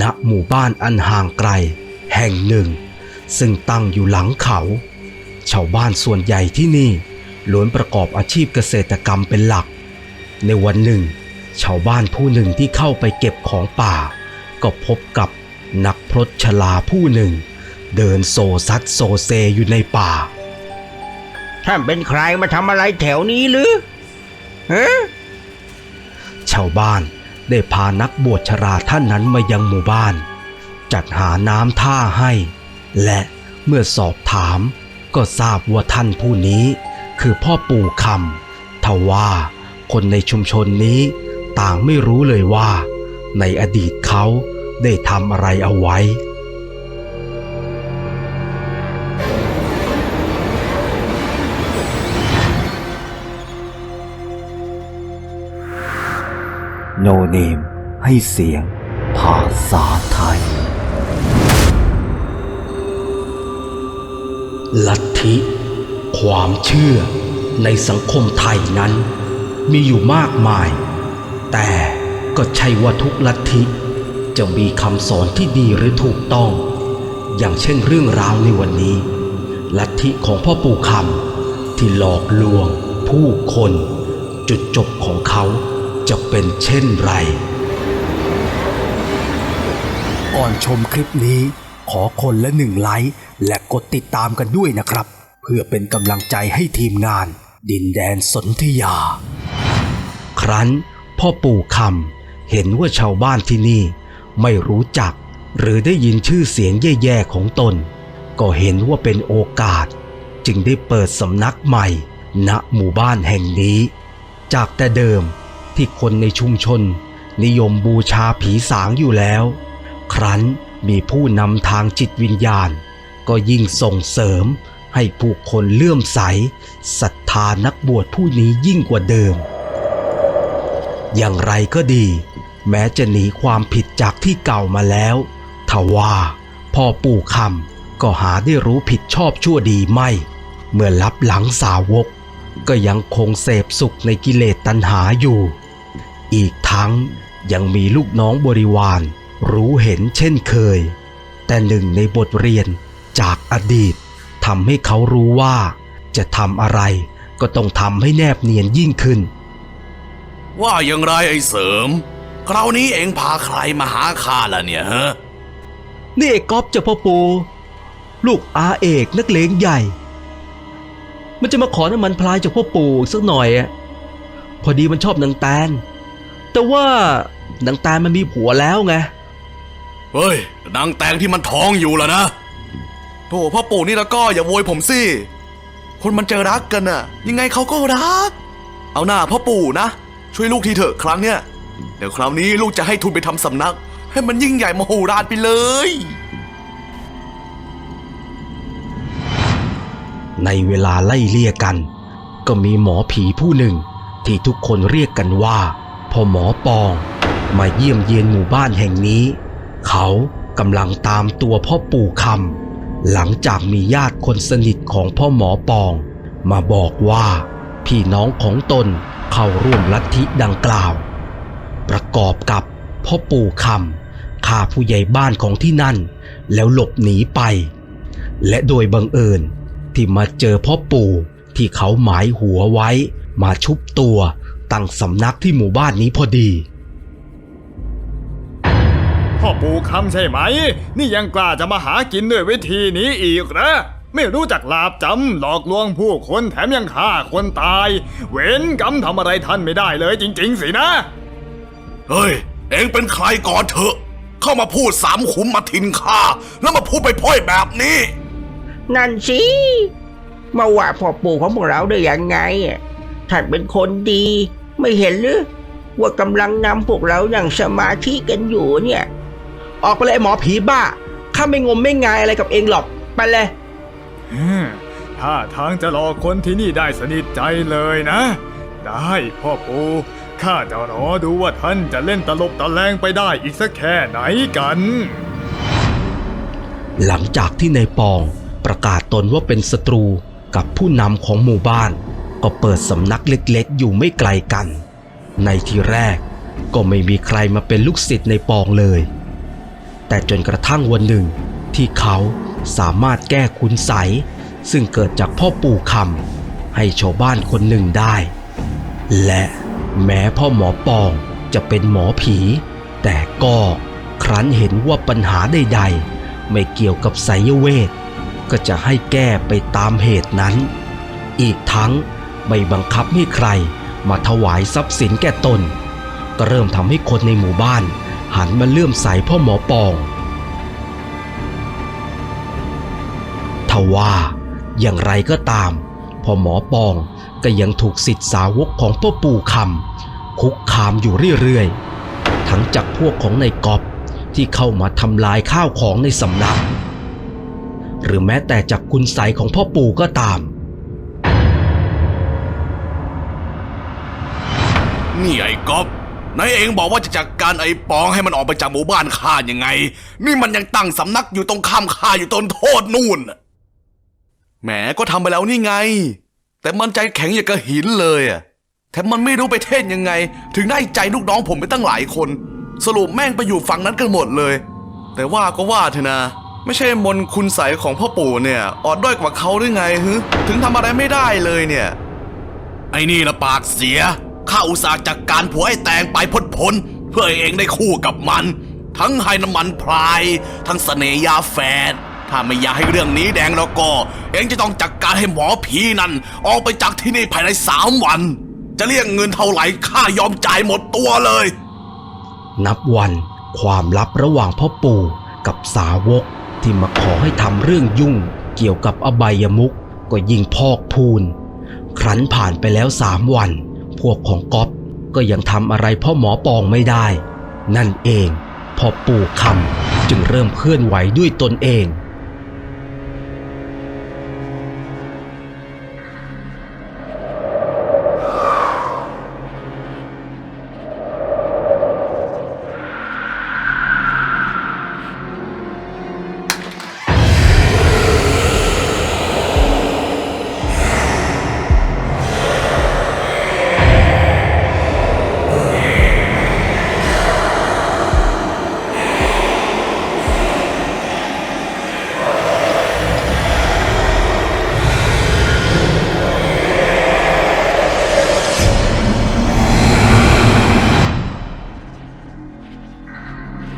ณหมู่บ้านอันห่างไกล แห่งหนึ่ง ซึ่งตั้งอยู่หลังเขา ชาวบ้านส่วนใหญ่ที่นี่ล้วนประกอบอาชีพเกษตรกรรมเป็นหลัก ในวันหนึ่ง ชาวบ้านผู้หนึ่งที่เข้าไปเก็บของป่า ก็พบกับนักพรตชลาผู้หนึ่ง เดินโซซัดโซเซอยู่ในป่า ท่านเป็นใครมาทำอะไรแถวนี้หรือฮะชาวบ้าน ได้พานักบวชชราท่านนั้นมายังหมู่บ้าน จัดหาน้ำท่าให้ และเมื่อสอบถามก็ทราบว่าท่านผู้นี้ คือพ่อปู่คำทว่าคนในชุมชนนี้ต่างไม่รู้เลยว่า ในอดีตเขาได้ทำอะไรเอาไว้ โนเนม ให้เสียงภาษาไทย ลัทธิ ความเชื่อในสังคมไทยนั้น มีอยู่มากมาย แต่ก็ใช่ว่าทุกลัทธิ จะมีคำสอนที่ดีหรือถูกต้อง อย่างเช่นเรื่องราวในวันนี้ ลัทธิของพ่อปู่คำที่หลอกลวง ผู้คน จุดจบของเขา จะเป็นเช่นไร ก่อนชมคลิปนี้ ขอคนละหนึ่งไลค์และกดติดตามกันด้วยนะครับ เพื่อเป็นกำลังใจให้ทีมงาน ดินแดนสนธยา ครั้นพ่อปู่คำเห็นว่าชาวบ้านที่นี่ ไม่รู้จัก หรือได้ยินชื่อเสียงแย่ๆของตน ก็เห็นว่าเป็นโอกาส จึงได้เปิดสำนักใหม่ณหมู่บ้านแห่งนี้ จากแต่เดิม ที่คนในชุมชน นิยมบูชาผีสางอยู่แล้ว ครั้นมีผู้นำทางจิตวิญญาณ ก็ยิ่งส่งเสริมให้ผู้คนเลื่อมใสศรัทธานักบวชผู้นี้ยิ่งกว่าเดิม อย่างไรก็ดี แม้จะหนีความผิดจากที่เก่ามาแล้วทว่าพ่อปู่คำก็หาได้รู้ผิดชอบชั่วดีไม่ เมื่อรับหลังสาวก ก็ยังคงเสพสุขในกิเลสตัณหาอยู่ อีกทั้งยังมีลูกน้องบริวาร รู้เห็นเช่นเคย แต่หนึ่งในบทเรียนจากอดีตทำให้เขารู้ว่า จะทำอะไรก็ต้องทำให้แนบเนียนยิ่งขึ้น ว่าอย่างไรไอ้เสริม คราวนี้เองพาใครมาหาข้าล่ะเนี่ยฮะนี่เอกก๊อฟจะพ่อปูลูกอาเอกนักเลงใหญ่ มันจะมาขอน้ำมันพลายจากพ่อปู่สักหน่อยอะพอดีมันชอบนางแตน แต่ว่านางแตนมันมีผัวแล้วไง เฮ้ยนางแตงที่มันท้องอยู่ล่ะนะโธ่พ่อปู่นี่แล้วก็อย่าโวยผมสิ คนมันเจอรักกันน่ะ ยังไงเขาก็รัก เอาหน้าพ่อปู่นะ ช่วยลูกทีเถอะครั้งเนี้ยเดี๋ยวคราวนี้ลูกจะให้ทุนไปทำสำนัก ให้มันยิ่งใหญ่มโหฬารไปเลย ในเวลาไล่เลี่ยกัน ก็มีหมอผีผู้หนึ่งที่ทุกคนเรียกกันว่า พ่อหมอปอง มาเยี่ยมเยียนหมู่บ้านแห่งนี้ เขากำลังตามตัวพ่อปู่คำหลังจากมีญาติคนสนิทของพ่อหมอปอง มาบอกว่าพี่น้องของตนเข้าร่วมลัทธิดังกล่าว ประกอบกับพ่อปู่คำฆ่าผู้ใหญ่บ้านของที่นั่น แล้วหลบหนีไป และโดยบังเอิญที่มาเจอพ่อปู่ที่เขาหมายหัวไว้มาชุบตัว ตั้งสำนักที่หมู่บ้านนี้พอดี พ่อปู่คำใช่ไหม นี่ยังกล้าจะมาหากินด้วยวิธีนี้อีกนะไม่รู้จักลาบจำหลอกลวงผู้คนแถมยังฆ่าคนตาย เว้นกรรมทำอะไรท่านไม่ได้เลยจริง ๆ สินะ เฮ้ย เองเป็นใครก่อนเถอะ เข้ามาพูดสามขุมมาทินข้าแล้วมาพูดไปพ่อยแบบนี้ นั่นสิ มาว่าพ่อปู่ของพวกเราได้ยังไงอะ ท่านเป็นคนดี ไม่เห็นหรือว่ากำลังนำพวกเรานั่งสมาธิกันอยู่เนี่ย ออกไปเลยไอ้หมอผีบ้า ข้าไม่งมไม่งายอะไรกับเองหรอก ไปเลยถ้าทางจะรอคนที่นี่ได้สนิทใจเลยนะ ได้พ่อปู่ข้าจะรอดูว่าท่านจะเล่นตลบตะแลงไปได้อีกสักแค่ไหนกัน หลังจากที่นายปองประกาศตนว่าเป็นศัตรูกับผู้นำของหมู่บ้าน ก็เปิดสำนักเล็กๆ อยู่ไม่ไกลกัน ในทีแรกก็ไม่มีใครมาเป็นลูกศิษย์ในปองเลย แต่จนกระทั่งวันหนึ่งที่เขาสามารถแก้คุณใสซึ่งเกิดจากพ่อปู่คำให้ชาวบ้านคนหนึ่งได้ และแม้พ่อหมอปองจะเป็นหมอผี แต่ก็ครั้นเห็นว่าปัญหาใดๆ ไม่เกี่ยวกับไสยเวท ก็จะให้แก้ไปตามเหตุนั้น อีกทั้ง ไม่บังคับให้ใคร มาถวายทรัพย์สินแก่ตน ก็เริ่มทำให้คนในหมู่บ้าน หันมาเลื่อมใสพ่อหมอปองทว่าอย่างไรก็ตามพ่อหมอปองก็ยังถูกสิทธิสาวกของพ่อปู่คำคุกคามอยู่เรื่อยๆ ทั้งจากพวกของในกอบที่เข้ามาทำลายข้าวของในสำนัก หรือแม้แต่จากคุณใสของพ่อปู่ก็ตาม นี่ไอ้ก๊อฟนายเองบอกว่าจะจัดการไอ้ปองให้มันออกไปจากหมู่บ้านข้ายังไง นี่มันยังตั้งสำนักอยู่ตรงข้ามข้าอยู่ตนโทษนู่นน่ะแหมก็ทำไปแล้วนี่ไง แต่มันใจแข็งอย่างกระหินเลยอะแถมมันไม่รู้ไปเทศยังไง ถึงได้ใจลูกน้องผมไปตั้งหลายคน สรุปแม่งไปอยู่ฝั่งนั้นกันหมดเลย แต่ว่าก็ว่าเถอะนะไม่ใช่มนต์คุณใสของพ่อปู่เนี่ยอ่อนด้อยกว่าเขาหรือไงฮึถึงทำอะไรไม่ได้เลยเนี่ย ไอ้นี่ละปากเสีย ข้าอุตส่าห์จัดกการผัวไอ้แตงไปพ้นพ้นเพื่อเองได้คู่กับมัน ทั้งให้น้ำมันพราย ทั้งเสน่ยาแฟนถ้าไม่อยากให้เรื่องนี้แดงแล้วก็ เองจะต้องจัดกการให้หมอผีนั่น ออกไปจากที่นี่ภายในสามวัน จะเรียกเงินเท่าไหร่ข้ายอมจ่ายหมดตัวเลย นับวันความลับระหว่างพ่อปู่กับสาวกที่มาขอให้ทำเรื่องยุ่งเกี่ยวกับอบายมุกก็ยิ่งพอกพูน ครั้นผ่านไปแล้วสามวัน พวกของก๊อฟก็ยังทำอะไรพ่อหมอปองไม่ได้ นั่นเองพ่อปู่คำจึงเริ่มเคลื่อนไหวด้วยตนเอง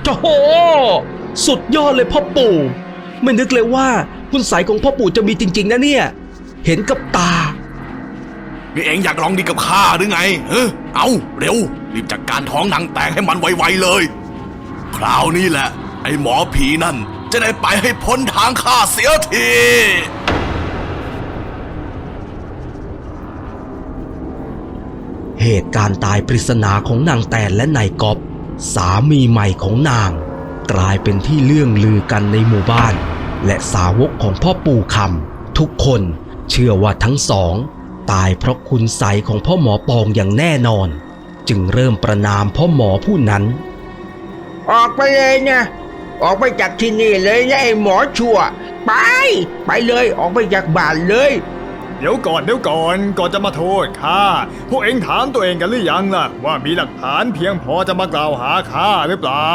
โอ้โห สุดยอดเลยพ่อปู่ ไม่นึกเลยว่าคุณสายของพ่อปู่จะมีจริง ๆ นะเนี่ย เห็นกับตา นี่เองอยากลองดีกับข้าหรือไงเออเอาเร็ว รีบจัดการท้องนางแตกให้มันไวๆเลย คราวนี้แหละ ไอ้หมอผีนั่น จะได้ไปให้พ้นทางข้าเสียทีเหตุการณ์ตายปริศนาของนางแตนและนายกอบ สามีใหม่ของนาง กลายเป็นที่เลื่องลือกันในหมู่บ้าน และสาวกของพ่อปู่คำทุกคนเชื่อว่าทั้งสอง ตายเพราะคุณใสของพ่อหมอปองอย่างแน่นอน จึงเริ่มประนามพ่อหมอผู้นั้น ออกไปเลยนะออกไปจากที่นี่เลยนะไอ้หมอชั่ว ไป ไปเลยออกไปจากบ้านเลย เดี๋ยวก่อนเดี๋ยวก่อนก่อนจะมาโทษข้าพวกเองถามตัวเองกันหรือยังล่ะ ว่ามีหลักฐานเพียงพอจะมากล่าวหาข้าหรือเปล่า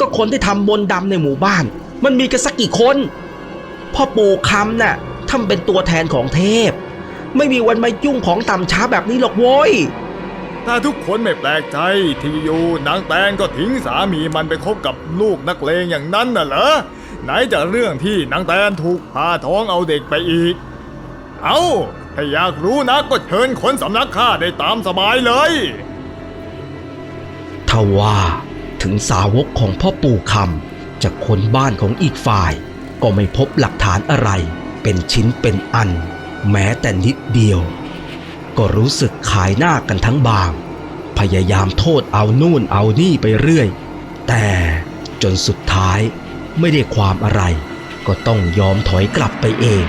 ก็คนที่ทำมนต์ดำในหมู่บ้าน มันมีกันสักกี่คนพ่อปู่คำน่ะทำเป็นตัวแทนของเทพ ไม่มีวันมายุ่งของต่ำช้าแบบนี้หรอกโว้ยถ้าทุกคนไม่แปลกใจที่อยู่นางแตงก็ทิ้งสามีมันไปคบกับลูกนักเลงอย่างนั้นน่ะเหรอไหนจะเรื่องที่นางแตนถูกพาท้องเอาเด็กไปอีก เอาถ้าอยากรู้นะก็เชิญคนสำนักข้าได้ตามสบายเลยทว่าถึงสาวกของพ่อปู่คำจากคนบ้านของอีกฝ่าย ก็ไม่พบหลักฐานอะไร เป็นชิ้นเป็นอัน แม้แต่นิดเดียว ก็รู้สึกขายหน้ากันทั้งบาง พยายามโทษเอานู่นเอานี่ไปเรื่อย แต่จนสุดท้ายไม่ได้ความอะไร ก็ต้องยอมถอยกลับไปเอง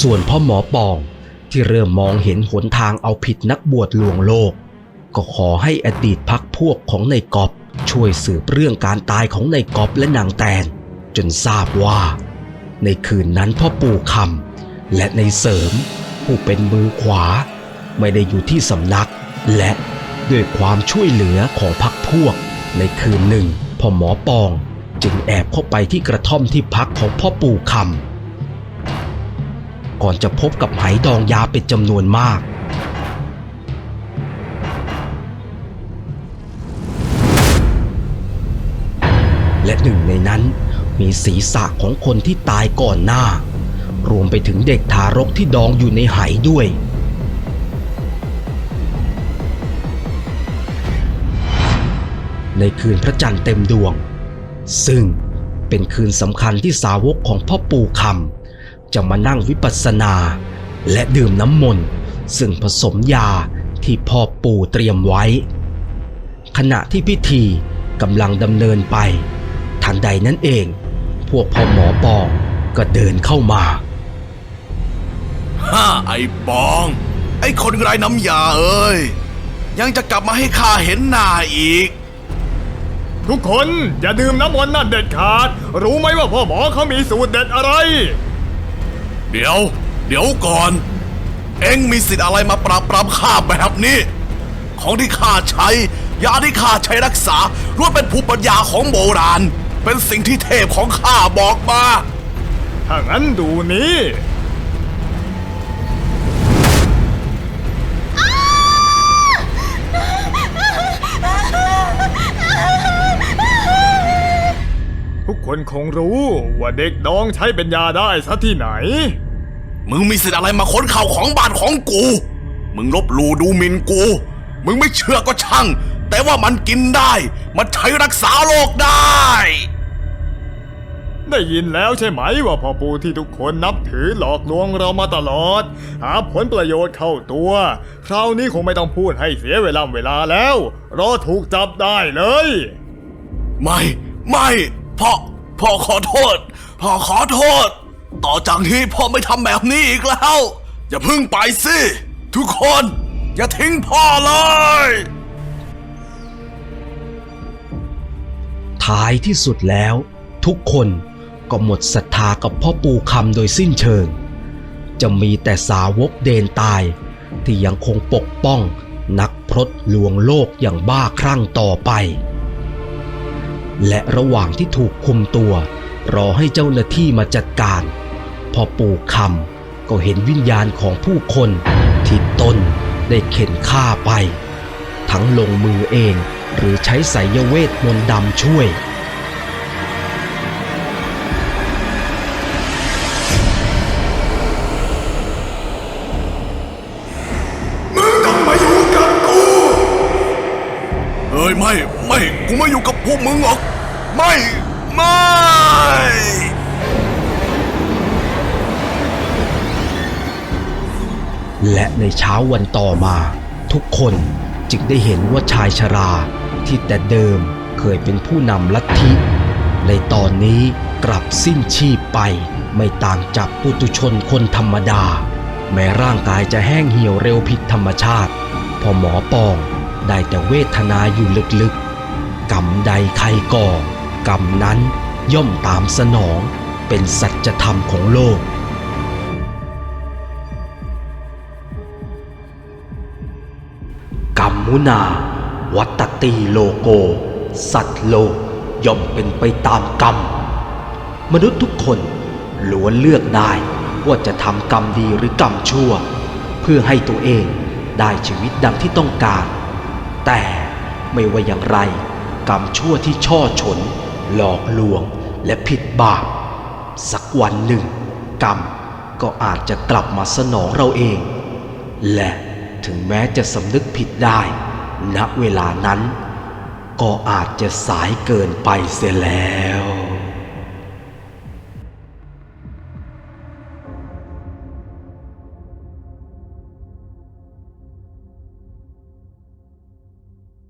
ส่วนพ่อหมอปองที่เริ่มมองเห็นหนทางเอาผิดนักบวชลวงโลก ก็ขอให้อดีตพักพวกของนายกอบช่วยสืบเรื่องการตายของนายกอบและนางแตน จนทราบว่า ในคืนนั้นพ่อปู่คำและในเสริม ผู้เป็นมือขวา ไม่ได้อยู่ที่สำนัก และด้วยความช่วยเหลือของพักพวก ในคืนหนึ่งพ่อหมอปอง จึงแอบเข้าไปที่กระท่อมที่พักของพ่อปู่คำ ก่อนจะพบกับไหดองยาเป็นจำนวนมากและหนึ่งในนั้นมีศีรษะของคนที่ตายก่อนหน้า รวมไปถึงเด็กทารกที่ดองอยู่ในไหด้วย ในคืนพระจันทร์เต็มดวง ซึ่งเป็นคืนสำคัญที่สาวกของพ่อปู่คำ จะมานั่งวิปัสสนา และดื่มน้ำมนต์ซึ่งผสมยาที่พ่อปู่เตรียมไว้ ขณะที่พิธีกำลังดำเนินไป ทันใดนั้นเอง พวกพ่อหมอปองก็เดินเข้ามาฮ่าไอ้ปอง ไอ้คนไร้น้ำยาเอ้ย ยังจะกลับมาให้ข้าเห็นหน้าอีก ทุกคนอย่าดื่มน้ำมนต์นั่นเด็ดขาด รู้ไหมว่าพ่อหมอเขามีสูตรเด็ดอะไร เดี๋ยว เดี๋ยวก่อน เอ็งมีสิทธิ์อะไรมาปราบปรามข้าแบบนี้ ของที่ข้าใช้ ยาที่ข้าใช้รักษาล้วนเป็นภูมิปัญญาของโบราณ เป็นสิ่งที่เทพของข้าบอกมา ถ้างั้นดูนี้ทุกคนคงรู้ว่าเด็กดองใช้เป็นยาได้ซะที่ไหน มึงมีสิทธิ์อะไรมาค้นข่าวของบ้านของกู มึงลบหลู่ดูหมิ่นกู มึงไม่เชื่อก็ช่าง แต่ว่ามันกินได้ มันใช้รักษาโรคได้ ได้ยินแล้วใช่ไหมว่าพ่อปู่ที่ทุกคนนับถือหลอกลวงเรามาตลอด หาผลประโยชน์เข้าตัว คราวนี้คงไม่ต้องพูดให้เสียเวลาเวลาแล้ว รอถูกจับได้เลย ไม่ ไม่พ่อพ่อขอโทษ พ่อขอโทษ ต่อจากนี้พ่อไม่ทำแบบนี้อีกแล้ว อย่าพึ่งไปสิ ทุกคน อย่าทิ้งพ่อเลย ท้ายที่สุดแล้ว ทุกคนก็หมดศรัทธากับพ่อปู่คำโดยสิ้นเชิง จะมีแต่สาวกเดนตาย ที่ยังคงปกป้องนักพรตลวงโลกอย่างบ้าคลั่งต่อไป และระหว่างที่ถูกคุมตัว รอให้เจ้าหน้าที่มาจัดการ พ่อปู่คำก็เห็นวิญญาณของผู้คนที่ตนได้เข็นฆ่าไป ทั้งลงมือเองหรือใช้ไสยเวทมนต์ดำช่วยเฮ้ยไม่ ไม่ กูไม่อยู่กับพวกมึงหรอก ไม่ ไม่ และในเช้าวันต่อมา ทุกคนจึงได้เห็นว่าชายชราที่แต่เดิมเคยเป็นผู้นำลัทธิ ในตอนนี้กลับสิ้นชีพไป ไม่ต่างจากปุตุชนคนธรรมดา แม้ร่างกายจะแห้งเหี่ยวเร็วผิดธรรมชาติ พอหมอปองได้แต่เวทนาอยู่ลึกๆ กรรมใดใครก่อกรรมนั้นย่อมตามสนองเป็นสัจธรรมของโลก มุนา วัตตีโลโก สัตว์โลกย่อมเป็นไปตามกรรม มนุษย์ทุกคนล้วนเลือกได้ว่าจะทำกรรมดีหรือกรรมชั่ว เพื่อให้ตัวเองได้ชีวิตดังที่ต้องการ แต่ไม่ว่าอย่างไร กรรมชั่วที่ช่อฉน หลอกลวงและผิดบาป สักวันหนึ่ง กรรมก็อาจจะกลับมาสนองเราเอง และ ถึงแม้จะสำนึกผิดได้ ณเวลานั้น ก็อาจจะสายเกินไปเสียแล้ว